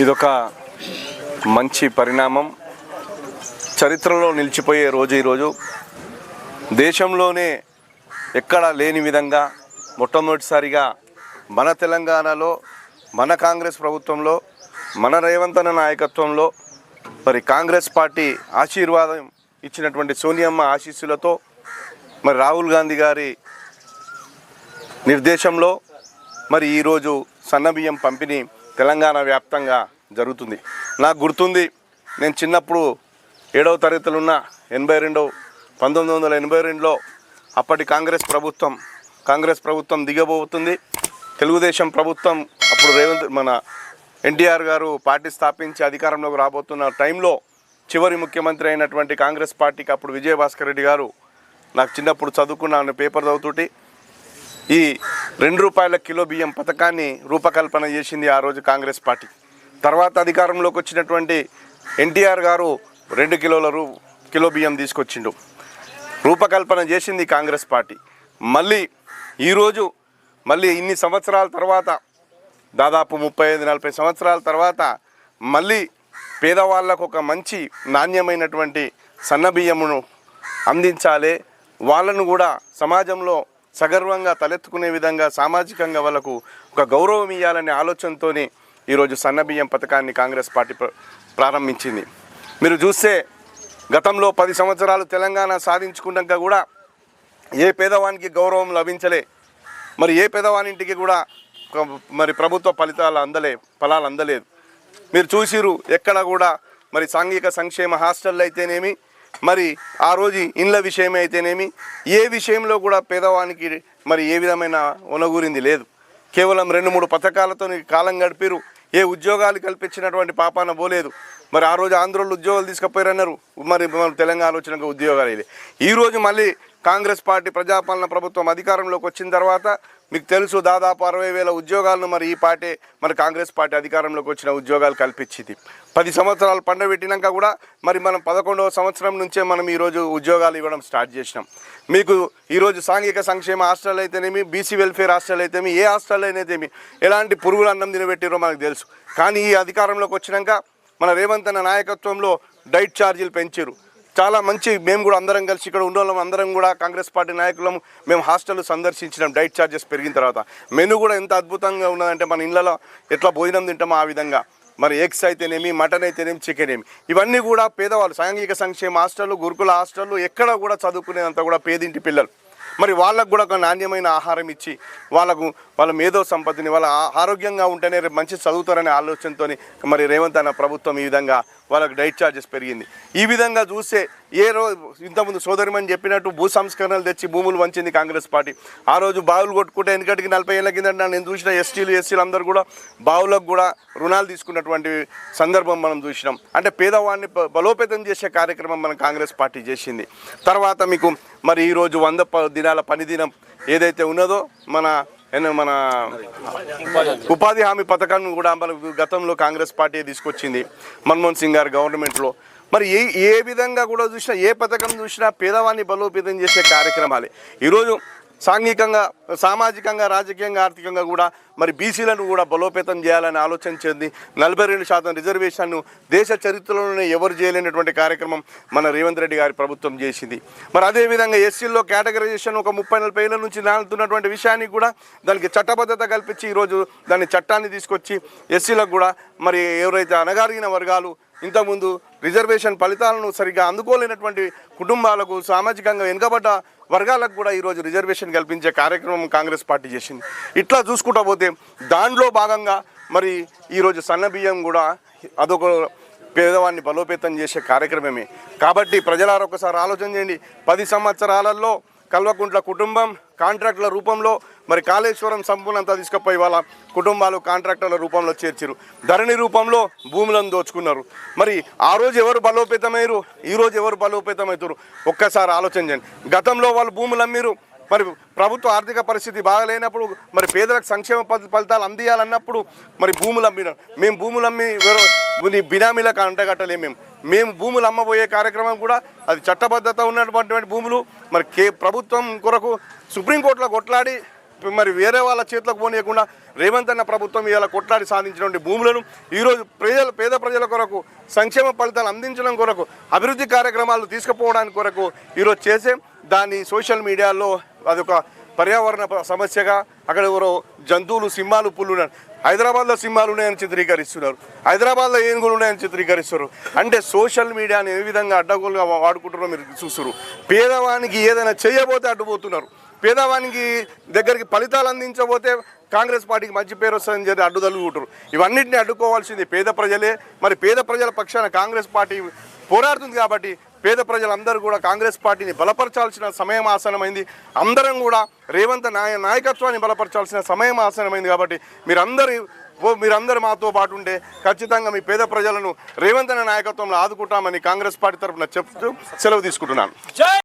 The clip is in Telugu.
ఇదొక మంచి పరిణామం. చరిత్రలో నిలిచిపోయే రోజు ఈరోజు. దేశంలోనే ఎక్కడా లేని విధంగా మొట్టమొదటిసారిగా మన తెలంగాణలో మన కాంగ్రెస్ ప్రభుత్వంలో మన రేవంతన నాయకత్వంలో మరి కాంగ్రెస్ పార్టీ ఆశీర్వాదం ఇచ్చినటువంటి సోనియమ్మ ఆశీస్సులతో మరి రాహుల్ గాంధీ గారి నిర్దేశంలో మరి ఈరోజు సన్నబియ్యం పంపిణీ తెలంగాణ వ్యాప్తంగా జరుగుతుంది. నాకు గుర్తుంది నేను చిన్నప్పుడు ఏడవ తరగతిలో ఉన్న ఎనభై రెండవ పంతొమ్మిది వందల ఎనభై రెండులో అప్పటి కాంగ్రెస్ ప్రభుత్వం కాంగ్రెస్ ప్రభుత్వం దిగబోతుంది. తెలుగుదేశం ప్రభుత్వం అప్పుడు రేవంత్ మన ఎన్టీఆర్ గారు పార్టీ స్థాపించి అధికారంలోకి రాబోతున్న టైంలో చివరి ముఖ్యమంత్రి అయినటువంటి కాంగ్రెస్ పార్టీకి అప్పుడు విజయభాస్కర్ రెడ్డి గారు నాకు చిన్నప్పుడు చదువుకున్న పేపర్ చదువుతుంటే. ఈ రెండు రూపాయల కిలో బియ్యం పథకాన్ని రూపకల్పన చేసింది ఆ రోజు కాంగ్రెస్ పార్టీ. తర్వాత అధికారంలోకి వచ్చినటువంటి ఎన్టీఆర్ గారు రెండు కిలోల రూ కిలో బియ్యం తీసుకొచ్చిండు. రూపకల్పన చేసింది కాంగ్రెస్ పార్టీ. మళ్ళీ ఈరోజు మళ్ళీ ఇన్ని సంవత్సరాల తర్వాత దాదాపు ముప్పై ఐదు నలభై సంవత్సరాల తర్వాత మళ్ళీ పేదవాళ్ళకు ఒక మంచి నాణ్యమైనటువంటి సన్నబియ్యమును అందించాలి. వాళ్ళను కూడా సమాజంలో సగర్వంగా తలెత్తుకునే విధంగా సామాజికంగా వాళ్ళకు ఒక గౌరవం ఇవ్వాలనే ఆలోచనతోనే ఈరోజు సన్నబియ్యం పథకాన్ని కాంగ్రెస్ పార్టీ ప్రారంభించింది. మీరు చూస్తే గతంలో పది సంవత్సరాలు తెలంగాణ సాధించుకున్నాక కూడా ఏ పేదవానికి గౌరవం లభించలే మరి ఏ పేదవానింటికి కూడా మరి ప్రభుత్వ ఫలితాలు అందలే ఫలాలు అందలేదు. మీరు చూసిరు ఎక్కడ కూడా మరి సాంఘిక సంక్షేమ హాస్టళ్ళు అయితేనేమి మరి ఆ రోజు ఇండ్ల విషయమే అయితేనేమి ఏ విషయంలో కూడా పేదవానికి మరి ఏ విధమైన ఉనగూరింది లేదు. కేవలం రెండు మూడు పథకాలతో కాలం గడిపిరు ఏ ఉద్యోగాలు కల్పించినటువంటి పాపాన పోలేదు. మరి ఆ రోజు ఆంధ్రోళ్ళు ఉద్యోగాలు తీసుకుపోయారన్నారు మరి మన తెలంగాణ వచ్చినాక ఉద్యోగాలు ఇది ఈరోజు మళ్ళీ కాంగ్రెస్ పార్టీ ప్రజాపాలన ప్రభుత్వం అధికారంలోకి వచ్చిన తర్వాత మీకు తెలుసు దాదాపు అరవై వేల ఉద్యోగాలను మరి ఈ పార్టీ మరి కాంగ్రెస్ పార్టీ అధికారంలోకి వచ్చిన ఉద్యోగాలు కల్పించింది. పది సంవత్సరాలు పండబెట్టినాక కూడా మరి మనం పదకొండవ సంవత్సరం నుంచే మనం ఈరోజు ఉద్యోగాలు ఇవ్వడం స్టార్ట్ చేసినాం. మీకు ఈరోజు సాంఘిక సంక్షేమ హాస్టల్ అయితేనేమి బీసీ వెల్ఫేర్ హాస్టల్ అయితేమి ఏ హాస్టల్ అయితేమి ఎలాంటి పురుగులు అన్నం తినబెట్టిరో మనకు తెలుసు. కానీ ఈ అధికారంలోకి వచ్చినాక మన రేవంత్ అన్న నాయకత్వంలో డైట్ ఛార్జీలు పెంచారు చాలా మంచి మేము కూడా అందరం కలిసి ఇక్కడ ఉండడం అందరం కూడా కాంగ్రెస్ పార్టీ నాయకులం. మేము హాస్టల్ సందర్శించినాం. డైట్ ఛార్జెస్ పెరిగిన తర్వాత. మెను కూడా ఎంత అద్భుతంగా ఉన్నదంటే మన ఇళ్ళలో ఎట్లా భోజనం తింటామో ఆ విధంగా. మరి ఎగ్స్ అయితేనేమి మటన్ అయితేనేమి చికెన్ ఏమి. ఇవన్నీ కూడా పేదవాళ్ళు సాంఘిక సంక్షేమ హాస్టళ్ళు గురుకుల హాస్టళ్ళు ఎక్కడ కూడా చదువుకునేదంతా కూడా పేదింటి పిల్లలు. మరి వాళ్ళకు కూడా ఒక నాణ్యమైన ఆహారం ఇచ్చి వాళ్ళకు వాళ్ళ మేధో సంపత్తిని వాళ్ళ ఆరోగ్యంగా ఉంటేనే రేపు మంచి చదువుతారనే ఆలోచనతో మరి రేవంత్ అన్న ప్రభుత్వం ఈ విధంగా వాళ్ళకి డైట్ ఛార్జెస్ పెరిగింది. ఈ విధంగా చూస్తే ఏ రోజు ఇంతకుముందు సోదరిమని చెప్పినట్టు భూ సంస్కరణలు తెచ్చి భూములు వంచింది కాంగ్రెస్ పార్టీ. ఆ రోజు బావులు కొట్టుకుంటే వెనకటికి నలభై ఏళ్ళ కింద నేను చూసిన ఎస్టీలు ఎస్సీలు అందరూ కూడా బావులకు కూడా రుణాలు తీసుకున్నటువంటి సందర్భం మనం చూసినాం. అంటే పేదవాడిని బ- బలోపేతం చేసే కార్యక్రమం మన కాంగ్రెస్ పార్టీ చేసింది. తర్వాత మీకు మరి ఈరోజు వంద ప- దినాల పనిదినం ఏదైతే ఉన్నదో మన మన ఉపాధి హామీ పథకాన్ని కూడా మన గతంలో కాంగ్రెస్ పార్టీ తీసుకొచ్చింది. మన్మోహన్ సింగ్ గారు గవర్నమెంట్లో. మరి ఏ ఏ విధంగా కూడా చూసినా ఏ పథకం చూసినా పేదవాన్ని బలోపేతం చేసే కార్యక్రమాలే. ఈరోజు సాంఘికంగా సామాజికంగా రాజకీయంగా ఆర్థికంగా కూడా మరి బీసీలను కూడా బలోపేతం చేయాలని ఆలోచన చెంది నలభై రెండు శాతం రిజర్వేషన్ను దేశ చరిత్రలోనే ఎవరు చేయలేనటువంటి కార్యక్రమం మన రేవంత్ రెడ్డి గారి ప్రభుత్వం చేసింది. మరి అదేవిధంగా ఎస్సీల్లో కేటగరైజేషన్ ఒక ముప్పై నలభై ఏళ్ళ నుంచి నాలుతున్నటువంటి విషయాన్ని కూడా దానికి చట్టబద్ధత కల్పించి ఈరోజు దాన్ని చట్టాన్ని తీసుకొచ్చి ఎస్సీలకు కూడా మరి ఎవరైతే అణగారిన వర్గాలు ఇంతకుముందు రిజర్వేషన్ ఫలితాలను సరిగ్గా అందుకోలేనటువంటి కుటుంబాలకు సామాజికంగా వెనుకబడ్డ వర్గాలకు కూడా ఈరోజు రిజర్వేషన్ కల్పించే కార్యక్రమం కాంగ్రెస్ పార్టీ చేసింది. ఇట్లా చూసుకుంటా పోతే దాంట్లో భాగంగా మరి ఈరోజు సన్న బియ్యం కూడా అదొక పేదవాన్ని బలోపేతం చేసే కార్యక్రమమే. కాబట్టి ప్రజలారు ఒకసారి ఆలోచన చేయండి. పది సంవత్సరాలలో కల్వకుంట్ల కుటుంబం కాంట్రాక్టుల రూపంలో మరి కాళేశ్వరం సంపూర్ణంతా తీసుకుపోయి వాళ్ళ కుటుంబాలు కాంట్రాక్టర్ల రూపంలో చేర్చారు ధరణి రూపంలో భూములను దోచుకున్నారు. మరి ఆ రోజు ఎవరు బలోపేతమయ్యారు? ఈ రోజు ఎవరు బలోపేతమవుతారు? ఒక్కసారి ఆలోచన చేయండి. గతంలో వాళ్ళు భూములు అమ్మిరు మరి ప్రభుత్వ ఆర్థిక పరిస్థితి బాగలేనప్పుడు మరి పేదలకు సంక్షేమ ఫలితాలు అందియాలన్నప్పుడు మరి భూములు అమ్మినారు. మేము భూములు అమ్మి వేరే నీ బినామీలకు అంటగట్టలేము మేము. మేము భూములు అమ్మబోయే కార్యక్రమం కూడా అది చట్టబద్ధత ఉన్నటువంటి భూములు. మరి కే ప్రభుత్వం కొరకు సుప్రీంకోర్టులో కొట్లాడి మరి వేరే వాళ్ళ చేతులకు పోనీయకుండా రేవంత్ అన్న ప్రభుత్వం ఇవాళ కొట్లాడి సాధించినటువంటి భూములను ఈరోజు ప్రజలు పేద ప్రజల కొరకు సంక్షేమ ఫలితాలు అందించడం కొరకు అభివృద్ధి కార్యక్రమాలు తీసుకుపోవడానికి కొరకు ఈరోజు చేసే దాన్ని సోషల్ మీడియాలో అదొక పర్యావరణ సమస్యగా అక్కడ ఎవరో జంతువులు సింహాలు పుల్లు హైదరాబాద్లో సింహాలు ఉన్నాయని చిత్రీకరిస్తున్నారు. హైదరాబాద్లో ఏనుగులు ఉన్నాయని చిత్రీకరిస్తున్నారు. అంటే సోషల్ మీడియాని ఏ విధంగా అడ్డగోలుగా వాడుకుంటారో మీరు చూస్తారు పేదవానికి ఏదైనా చేయబోతే అడ్డుపోతున్నారు పేదవానికి దగ్గరికి ఫలితాలు అందించబోతే కాంగ్రెస్ పార్టీకి మంచి పేరు వస్తుందని చెప్పి అడ్డు తలుగుకుంటారు ఇవన్నింటినీ అడ్డుకోవాల్సింది పేద ప్రజలే. మరి పేద ప్రజల పక్షాన కాంగ్రెస్ పార్టీ పోరాడుతుంది కాబట్టి పేద ప్రజలందరూ కూడా కాంగ్రెస్ పార్టీని బలపరచాల్సిన సమయం ఆసనమైంది. అందరం కూడా రేవంత్ నాయ నాయకత్వాన్ని బలపరచాల్సిన సమయం ఆసనమైంది కాబట్టి మీరందరూ ఓ మీరందరూ మాతో పాటు ఉంటే ఖచ్చితంగా మీ పేద ప్రజలను రేవంత్ నాయకత్వంలో ఆదుకుంటామని కాంగ్రెస్ పార్టీ తరఫున చెప్తూ సెలవు తీసుకుంటున్నాను.